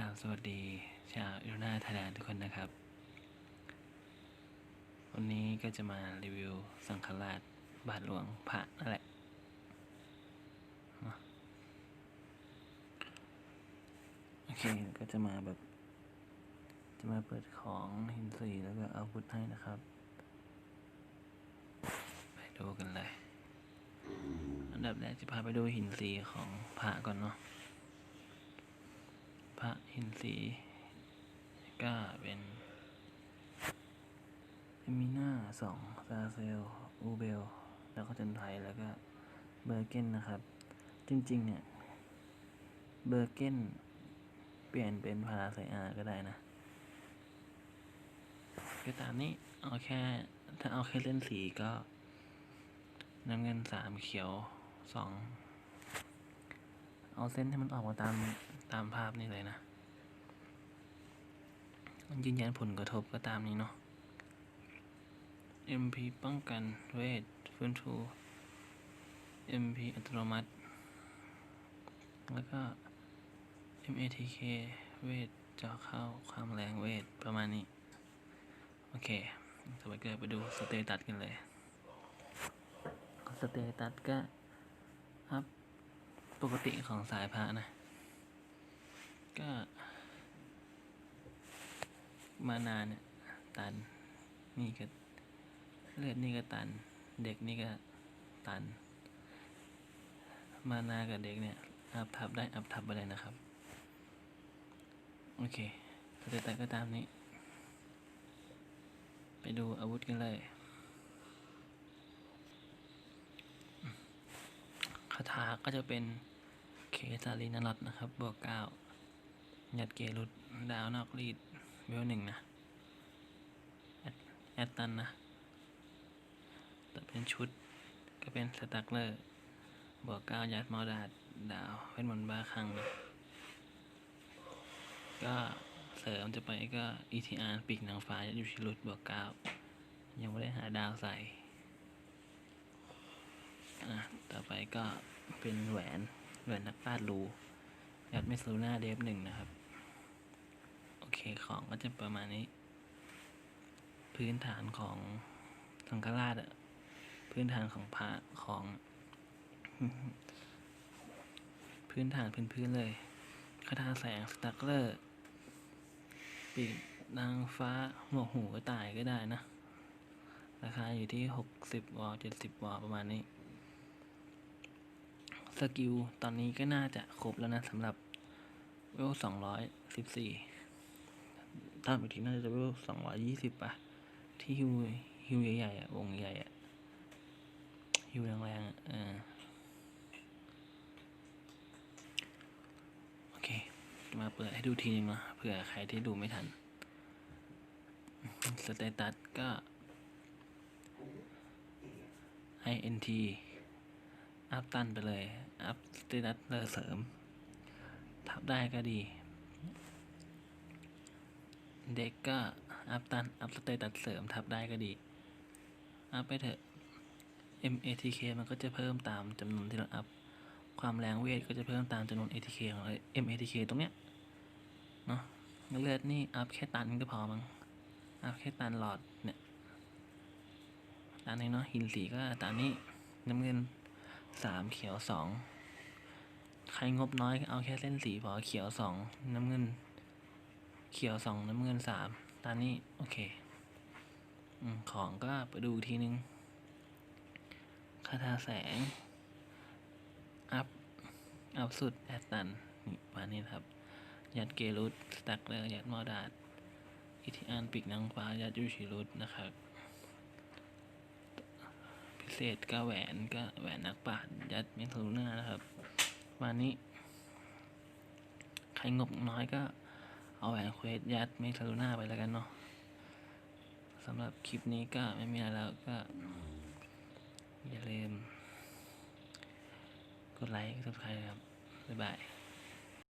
ราบสวัสดีชาวยูนาไทยแลนด์ทุกคนนะครับ วันนี้ก็จะมารีวิวสังฆราชบาทหลวงพระนั่นแหละ โอเค ก็จะมาแบบ จะมาเปิดของหินสีแล้วก็อาวุธให้นะครับ ไปดูกันเลย อันดับแรกจะพาไปดูหินสีของพระก่อนเนาะ พระหินสีก็เป็นเอมิน่าสองซาเซล อูเบล แล้วก็จันไทย แล้วก็เบอร์เกนนะครับ จริงๆ เนี่ย เบอร์เกนเปลี่ยนเป็นพาราไซอาก็ได้นะ ก็ตามนี้ เอาแค่ ถ้าเอาแค่เล่นสีก็น้ำเงินสามเขียวสอง เอาเส้นให้มันออกมาตาม ตามภาพนี่เลยนะยืนยันผลกระทบก็ตามนี้เนาะ MP ป้องกันเวทฟื้นฟู MP อัตโนมัติ แล้วก็ MATK เวทเจาะเข้าความแรงเวทประมาณนี้ โอเคต่อไปก็ไปดูสเตตัสกันเลย สเตตัสก็อัพปกติของสายพระนะ ก็ มานานเนี่ยตัน นี่ก็เลือดนี่ก็ตัน เด็กนี่ก็ตัน มานากับเด็กเนี่ยอัพทับได้อัพทับไปเลยนะครับ โอเคสเตตัสก็ตามนี้ ไปดูอาวุธกันเลยคาถาก็จะเป็นเคซาลีนาลอตนะครับบวกเก้า ยัดเกรุดดาวนอกรีดเวลหนึ่งนะแอดแอดตันนะแต่เป็นชุดก็เป็นสตักเลอร์บวกเก้ายัดมอดาดดาวเป็นมนบ้าคลั่งนะก็เสริมจะไปก็ ETR ปีกนางฟ้ายัดยูชิรุดบวกเก้ายังไม่ได้หาดาวใส่อะต่อไปก็เป็นแหวนแหวนนักปาดรูยัดเมสลูน่าเดฟหนึ่งนะครับ ของก็จะประมาณนี้ พื้นฐานของสังฆราชอะพื้นฐานของพระของ พื้นฐานพื้นๆเลยคาถาแสงสตักเลอร์ปีกนางฟ้าหมวกหูก็ตายก็ได้นะ ราคาอยู่ที่หกสิบวอลเจ็ดสิบวอลประมาณนี้ สกิล ตอนนี้ก็น่าจะครบแล้วนะสำหรับเวลสี่ ถ้าอีกทีน่าจะไปเวลสองร้อยยี่สิบป่ะ ที่ฮิวฮิวใหญ่ๆอะวงใหญ่อะฮิวแรงๆอะโอเค มาเปิดให้ดูทีนึงเนาะเผื่อใครที่ดูไม่ทัน สเตตัสก็ int อัพตันไปเลย อัพสเตตัสเสริมทับได้ก็ดี เด็กก็อัพตัน อัพสเตตัสเสริมทับได้ก็ดี อัพไปเถอะ MATK มันก็จะเพิ่มตามจำนวนที่เราอัพ ความแรงเวทก็จะเพิ่มตามจำนวน ATK ของเรา MATK ตรงเนี้ย เนาะเลือดนี่อัพแค่ตันก็พอมั้ง อัพแค่ตันหลอดเนี่ยตามนี้เนาะ หินสีก็ตามนี้ น้ำเงินสามเขียวสอง ใครงบน้อยเอาแค่เส้นสีพอ เขียวสอง น้ำเงิน เขียวสองน้ำเงินสามตามนี้ โอเคอของก็ไปดูอีกทีนึงคาถาแสง อัพ อัพสุดแอดตัน นี่มานี้ครับ ยัดเกรุดสตักเลอร์ยัดมอดาดอิทิอันปีกนางฟ้า ยัดยูชิรุดนะครับ พิเศษก็แหวนก็แหวนนักปราชญ์ยัดเมทัลน่านะครับวันนี้ ใครงบน้อยก็ เอาแหวนเควสยัดเมทัลูน่าไปแล้วกันเนาะสำหรับคลิปนี้ก็ไม่มีอะไรแล้วก็ อย่าลืม กดไลค์กดซับสไครต์ครับ บ๊ายบาย